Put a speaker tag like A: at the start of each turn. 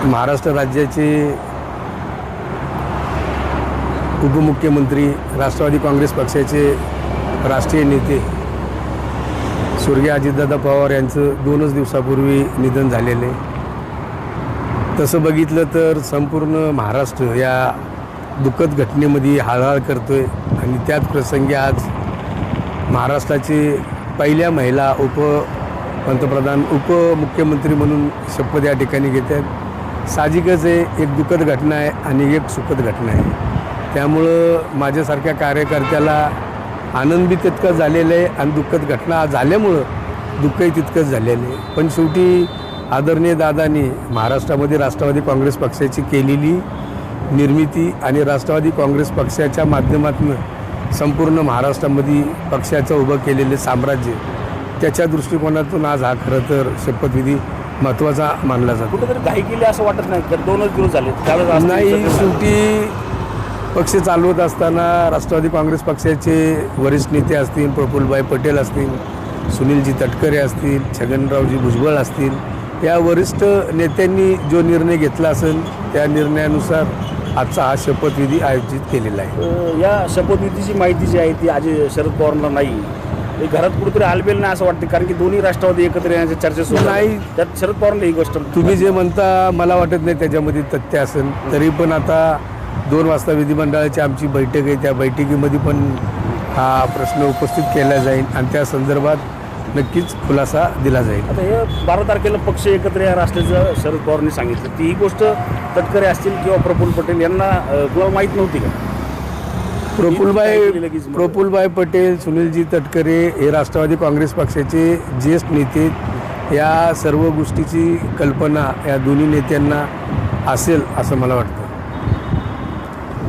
A: महाराष्ट्र राज्याचे उपमुख्यमंत्री राष्ट्रवादी काँग्रेस पक्षाचे राष्ट्रीय नेते स्वर्गीय अजितदादा पवार यांचं दोनच दिवसापूर्वी निधन झालेले तसं बघितलं तर संपूर्ण महाराष्ट्र या दुःखद घटनेमध्ये हाळहाळ आहे आणि त्याच प्रसंगी आज महाराष्ट्राचे पहिल्या महिला उप पंतप्रधान उपमुख्यमंत्री म्हणून शपथ या ठिकाणी घेत आहेत साहजिकच आहे एक दुःखद घटना आहे आणि एक सुखद घटना आहे. त्यामुळं माझ्यासारख्या कार्यकर्त्याला आनंद बी तितकंच झालेलं आहे आणि दुःखद घटना झाल्यामुळं दुःखही तितकंच झालेलं आहे. पण शेवटी आदरणीय दादांनी महाराष्ट्रामध्ये राष्ट्रवादी काँग्रेस पक्षाची केलेली निर्मिती आणि राष्ट्रवादी काँग्रेस पक्षाच्या माध्यमातून संपूर्ण महाराष्ट्रामध्ये पक्षाचं उभं केलेले साम्राज्य त्याच्या दृष्टिकोनातून आज हा खरं तर शपथविधी महत्त्वाचा मानला जातो.
B: कुठेतरी घाई केली असं वाटत नाही तर दोनच दिवस झाले. त्यावेळेस
A: नाही. शेवटी पक्ष चालवत असताना राष्ट्रवादी काँग्रेस पक्षाचे वरिष्ठ नेते असतील प्रफुल्लभाई पटेल असतील सुनीलजी तटकरे असतील छगनरावजी भुजबळ असतील या वरिष्ठ नेत्यांनी जो निर्णय घेतला असेल त्या निर्णयानुसार आजचा हा शपथविधी आयोजित केलेला आहे.
B: अं, या शपथविधीची माहिती जी आहे ती आज शरद पवारांना नाही. हे घरात कुठेतरी आलबेल नाही असं वाटतं कारण की दोन्ही राष्ट्रवादी एकत्र येण्याच्या चर्चा सुरू.
A: नाही.
B: त्यात शरद पवारांना ही गोष्ट
A: तुम्ही जे म्हणता मला वाटत नाही त्याच्यामध्ये तथ्य असेल. तरी पण आता दोन वाजता विधिमंडळाची आमची बैठक आहे. त्या बैठकीमध्ये पण हा प्रश्न उपस्थित केला जाईल आणि त्या संदर्भात नक्कीच खुलासा दिला जाईल.
B: आता हे बारा तारखेला पक्ष एकत्र येणार असल्याचं शरद पवारांनी सांगितलं. ती ही गोष्ट तटकरे असतील किंवा प्रफुल्ल पटेल यांना कुणाला माहीत नव्हती का? मग-
A: प्रफुल्लभाई पटेल सुनीलजी तटकरे हे राष्ट्रवादी काँग्रेस पक्षाचे ज्येष्ठ नेते या सर्व गोष्टीची कल्पना या दोन्ही नेत्यांना असेल असं मला वाटतं.